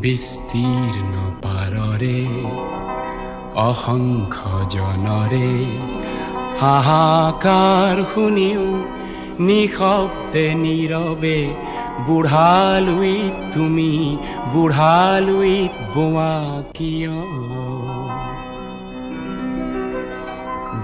বিস্তীৰ্ণ পাররে অসংখ্য জনরে হাহাকাৰ শুনিও নিশব্দে নীৰৱে বুঢ়ালুইত তুমি বুঢ়ালুইত বোৱা কিয়?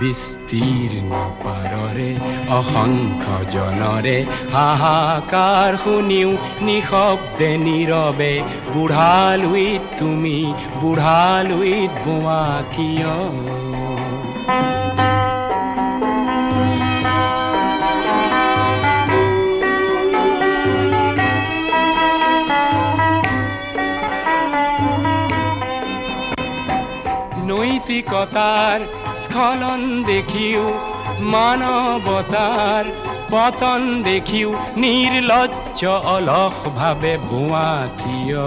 বিস্তীৰ্ণ পাৰৰে অসংখ্য জনৰে হাহাকাৰ শুনিও নিশব্দে নীৰৱে বুঢ়ালুইত তুমি বুঢ়ালুইত বোৱা কিয়? নৈতিকতাৰ স্খলন দেখিও মানৱতাৰ পতন দেখিও নিৰ্লজ্জ অলস ভাৱে বোৱা কিয়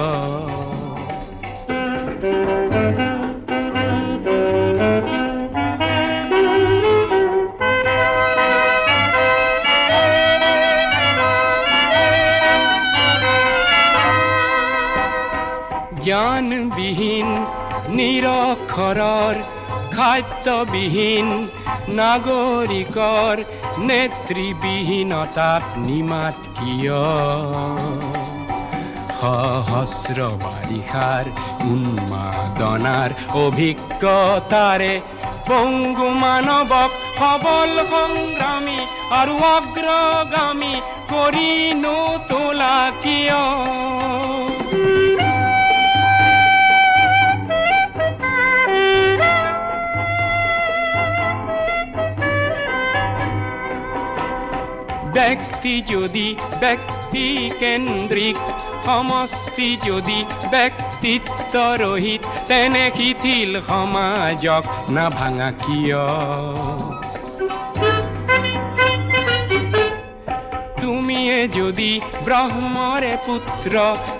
জ্ঞানবিহীন নিৰক্ষৰৰ খাদ্যবিহীন নাগৰিকৰ নেতৃবিহীনতাত নিমাত কিয়? সহস্ৰ বাৰিষাৰ উন্মাদনাৰ অভিজ্ঞতাৰে পংগু মানৱক সবল সংগ্ৰামী আৰু অগ্ৰগামী কৰি নোতোলা কিয়? ব্যক্তি যদি ব্যক্তি কেন্দ্ৰিক সমষ্টি যদি ব্যক্তিত্ব ৰহিত তেনে শিথিল সমাজক নাভাঙা কিয়? তুমিয়ে যদি ব্ৰহ্মৰে পুত্ৰ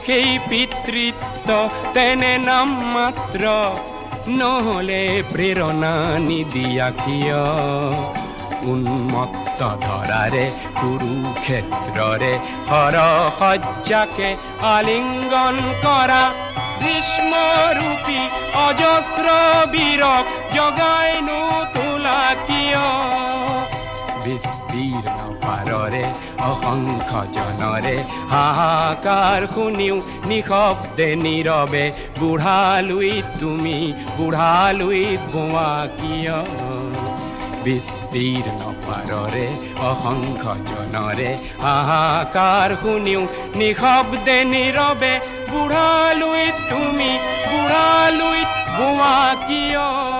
সেই পিতৃত্ব, তেনে নাম মাত্ৰ নহলে প্ৰেৰণা নিদিয়া কিয়? উন্মত্ত ধৰাৰে কুৰুক্ষেত্ৰৰে সৰসজ্জাকে আলিংগন কৰা গ্ৰীষ্মৰূপী অজস্ৰ বীৰক জগাই নোতোলা কিয় বিস্তীৰ্ণ পাৰৰে অসংখ্য জনৰে হাহাকাৰ শুনিও নিশব্দে নীৰৱে বুঢ়ালুইত তুমি বুঢ়ালুইত বোৱা কিয়? বিস্তীৰ্ণ পাৰৰে অসংখ্য জনৰে হাহাকাৰ শুনিও নিশব্দে নীৰৱে বুঢ়ালুইত তুমি বুঢ়ালুইত বোৱা কিয়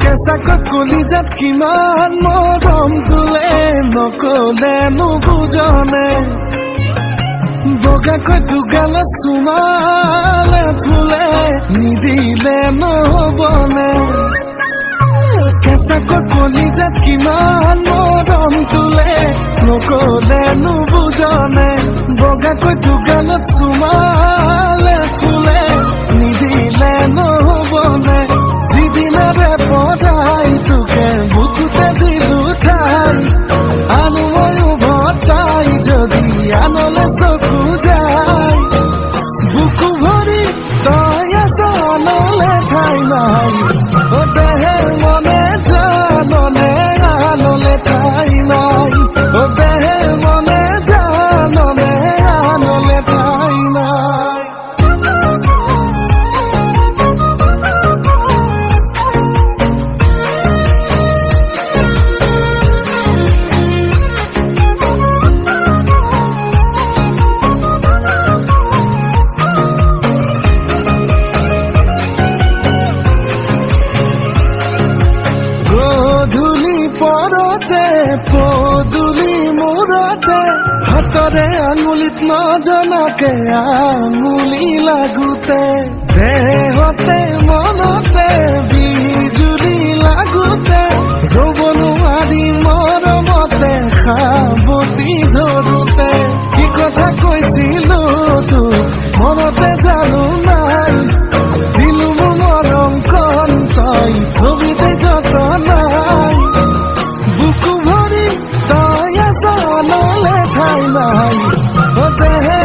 কেঁচাক কলিজাত কিমান মৰম তোলে, নকলে নুবুজনে বগাকৈ দুগালত চুমালে ফুলে, নিদিলে নহবনে? কেঁচাক কলিজাত কিমান মৰম তোলে, নকলে নুবুজনে। বগাকৈ দুগালত চুমালে ফুলে নাই। ও দেহে মনে জাননে আলো লেখাই নাই। হাতৰে আঙুলিত নজনাকে আঙুলি লাগুতে। দেহতে মনতে বিজুলি লাগোতে। चाहते हैं